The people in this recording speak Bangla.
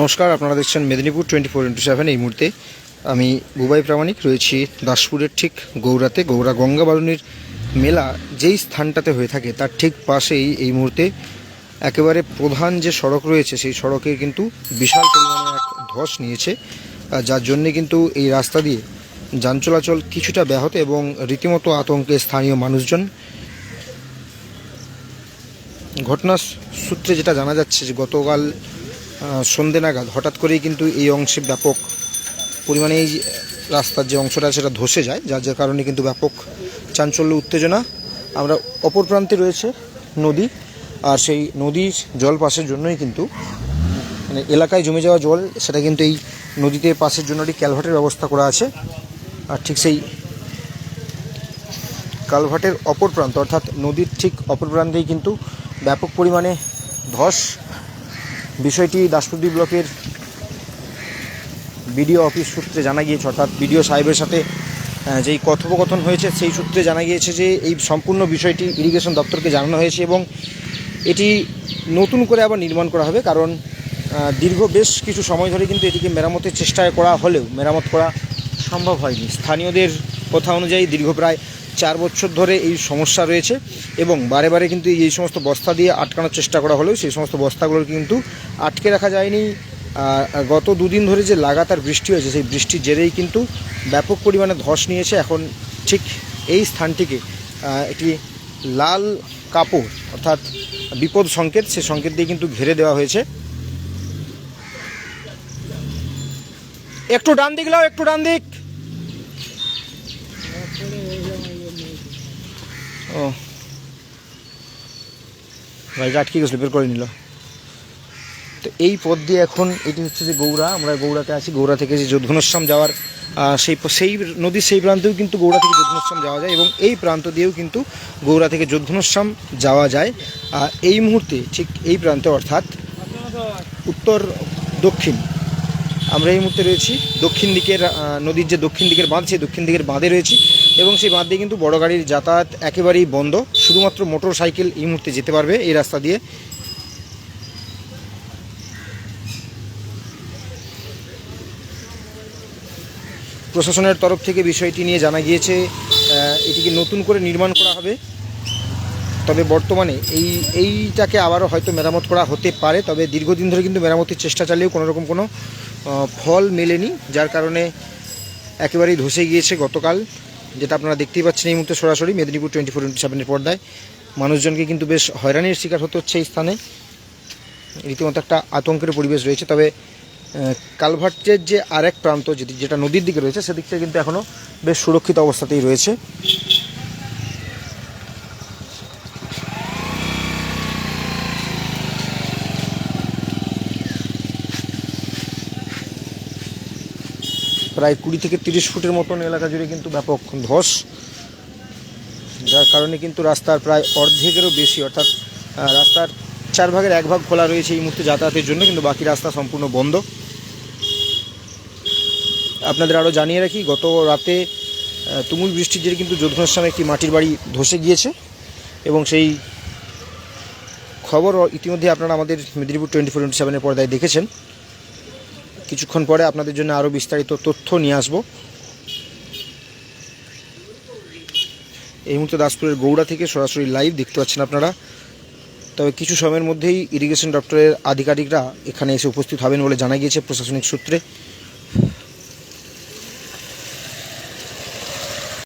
নমস্কার, আপনারা দেখছেন Medinipur twenty four into seven এই মুহূর্তে। আমি বুবাই প্রামাণিক, রয়েছি দাসপুরের ঠিক গৌড়াতে গৌড়া গঙ্গা বারুণীর মেলা যেই স্থানটাতে হয়ে থাকে, তার ঠিক পাশেই এই মুহূর্তে একেবারে প্রধান যে সড়ক রয়েছে, সেই সড়কে কিন্তু বিশাল পরিমাণে এক ধস নিয়েছে। যার জন্যে কিন্তু এই রাস্তা দিয়ে যান চলাচল কিছুটা ব্যাহত এবং রীতিমতো আতঙ্কে স্থানীয় মানুষজন ঘটনার সূত্রে যেটা জানা যাচ্ছে যে গতকাল সন্ধে নাগাদ হঠাৎ করেই কিন্তু এই অংশে ব্যাপক পরিমাণে এই রাস্তার যে অংশটা সেটা ধসে যায়, যার যার কারণে কিন্তু ব্যাপক চাঞ্চল্য, উত্তেজনা। আমরা অপর প্রান্তে রয়েছে নদী, আর সেই নদীর জল পাশের জন্যই কিন্তু মানে এলাকায় জমে যাওয়া জল, সেটা কিন্তু এই নদীতে পাশের জন্য একটি ক্যালভার্টের ব্যবস্থা করা আছে। আর ঠিক সেই কালভার্টের অপর প্রান্ত, অর্থাৎ নদীর ঠিক অপর প্রান্তেই কিন্তু ব্যাপক পরিমাণে ধস বিষয়টি দাসপুরদি ব্লকের বিডিও অফিস সূত্রে জানা গিয়েছে, অর্থাৎ বিডিও সাহেবের সাথে যেই কথোপকথন হয়েছে সেই সূত্রে জানা গিয়েছে যে এই সম্পূর্ণ বিষয়টি ইরিগেশন দপ্তরকে জানানো হয়েছে এবং এটি নতুন করে আবার নির্মাণ করা হবে কারণ দীর্ঘ বেশ কিছু সময় ধরে কিন্তু এটিকে মেরামতের চেষ্টা করা হলেও, মেরামত করা সম্ভব হয়নি। স্থানীয়দের কথা অনুযায়ী দীর্ঘ প্রায় চার বছর ধরে এই সমস্যা রয়েছে এবং বারে বারে কিন্তু এই সমস্ত বস্তা দিয়ে আটকানোর চেষ্টা করা হলেও সেই সমস্ত বস্তাগুলো কিন্তু আটকে রাখা যায়নি। গত দুদিন ধরে যে লাগাতার বৃষ্টি হয়েছে, সেই বৃষ্টির জেরেই কিন্তু ব্যাপক পরিমাণে ধস নিয়েছে। এখন ঠিক এই স্থানটিকে একটি লাল কাপড় অর্থাৎ বিপদ সংকেত, সে সংকেত দিয়ে কিন্তু ঘিরে দেওয়া হয়েছে। একটু ডান দিক লাও, একটু ডান দিক ও। গাড়িটা আটকে গেছিল বের করে নিল। তো এই পথ দিয়ে এখন এটি হচ্ছে যে গৌড়া। আমরা গৌড়াতে আছি। গৌড়া থেকে যে যোধঘনশ্যাম যাওয়ার সেই সেই নদীর সেই প্রান্তেও কিন্তু গৌড়া থেকে যোধঘনশ্যাম যাওয়া যায় এবং এই প্রান্ত দিয়েও কিন্তু গৌড়া থেকে যোধঘনশ্যাম যাওয়া যায়। আর এই মুহূর্তে ঠিক এই প্রান্তে অর্থাৎ উত্তর দক্ষিণ আমরা এই মুহূর্তে রয়েছি দক্ষিণ দিকের নদীর যে দক্ষিণ দিকের বাঁধ, সেই দক্ষিণ দিকের বাঁধে রয়েছি এবং সেই বাঁধ দিয়ে কিন্তু বড় গাড়ির যাতায়াত একেবারেই বন্ধ। শুধুমাত্র মোটর সাইকেল এই মুহূর্তে যেতে পারবে এই রাস্তা দিয়ে। প্রশাসনের তরফ থেকে বিষয়টি নিয়ে জানা গিয়েছে এটিকে নতুন করে নির্মাণ করা হবে। তবে বর্তমানে এই, এইটাকে আবারও হয়তো মেরামত করা হতে পারে, তবে দীর্ঘদিন ধরে কিন্তু মেরামতির চেষ্টা চালিয়েও কোনো রকম কোনো ফল মেলেনি, যার কারণে একেবারেই ধসে গিয়েছে গতকাল। যেটা আপনারা দেখতেই পাচ্ছেন এই মুহূর্তে সরাসরি মেদিনীপুর টোয়েন্টি ফোর ইন্টু সেভেনের পর্দায়। মানুষজনকে কিন্তু বেশ হয়রানির শিকার হতে হচ্ছে এই স্থানে। রীতিমতো একটা আতঙ্কের পরিবেশ রয়েছে। তবে কালভার্টের যে আরেক প্রান্ত, যেটি যেটা নদীর দিকে রয়েছে সেদিকটা কিন্তু এখনও বেশ সুরক্ষিত অবস্থাতেই রয়েছে। প্রায় কুড়ি থেকে তিরিশ ফুটের মতন এলাকা জুড়ে কিন্তু ব্যাপক ধস, যার কারণে কিন্তু রাস্তার প্রায় অর্ধেকেরও বেশি, অর্থাৎ রাস্তার চার ভাগের এক ভাগ খোলা রয়েছে এই মুহূর্তে যাতায়াতের জন্য, কিন্তু বাকি রাস্তা সম্পূর্ণ বন্ধ। আপনাদের আরও জানিয়ে রাখি, গত রাতে তুমুল বৃষ্টির জেরে কিন্তু যোধঘনশ্যামে একটি মাটির বাড়ি ধসে গিয়েছে এবং সেই খবর ইতিমধ্যে আপনারা আমাদের মেদিনীপুর টোয়েন্টি ফোর ইন্টু সেভেনের পর্দায় দেখেছেন। কিছুক্ষণ পরে আপনাদের জন্য আরও বিস্তারিত তথ্য নিয়ে আসব। এই মুহূর্তে দাসপুরের গৌড়া থেকে সরাসরি লাইভ দেখতে পাচ্ছেন আপনারা। তবে কিছু সময়ের মধ্যেই ইরিগেশন দপ্তরের আধিকারিকরা এখানে এসে উপস্থিত হবেন বলে জানা গিয়েছে প্রশাসনিক সূত্রে।